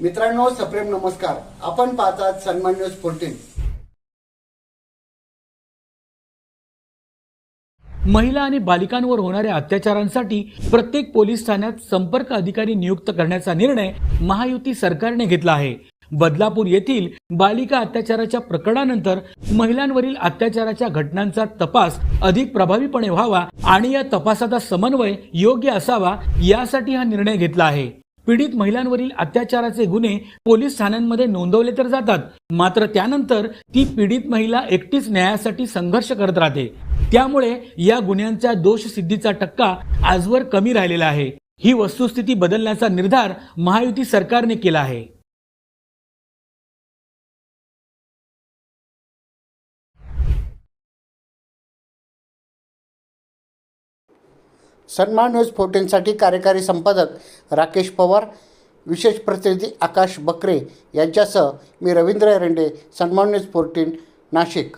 मित्रांनो सप्रेम नमस्कार. आपण पाहतात सन्मान न्यूज फोर्टीन महिला आणि बालिकांवर होणाऱ्या अत्याचारांसाठी प्रत्येक पोलीस ठाण्यात संपर्क अधिकारी नियुक्त करण्याचा निर्णय महायुती सरकारने घेतला आहे. बदलापूर येथील बालिका अत्याचाराच्या प्रकरणानंतर महिलांवरील अत्याचाराच्या घटनांचा तपास अधिक प्रभावीपणे व्हावा आणि या तपासाचा समन्वय योग्य असावा यासाठी हा निर्णय घेतला आहे. पीडित महिलांवरील अत्याचाराचे गुन्हे पोलीस ठाण्यांमध्ये नोंदवले तर जातात. मात्र त्यानंतर ती पीडित महिला एकटीच न्यायासाठी संघर्ष करत राहते. त्यामुळे या गुन्ह्यांच्या दोषसिद्धीचा टक्का आजवर कमी राहिलेला आहे. ही वस्तुस्थिती बदलण्याचा निर्धार महायुती सरकारने केला आहे. सन्मान न्यूज फोर्टीनसाठी कार्यकारी संपादक राकेश पवार विशेष प्रतिनिधी आकाश बकरे यांच्यासह मी रवींद्र एरंडे सन्मान न्यूज फोर्टीन नाशिक.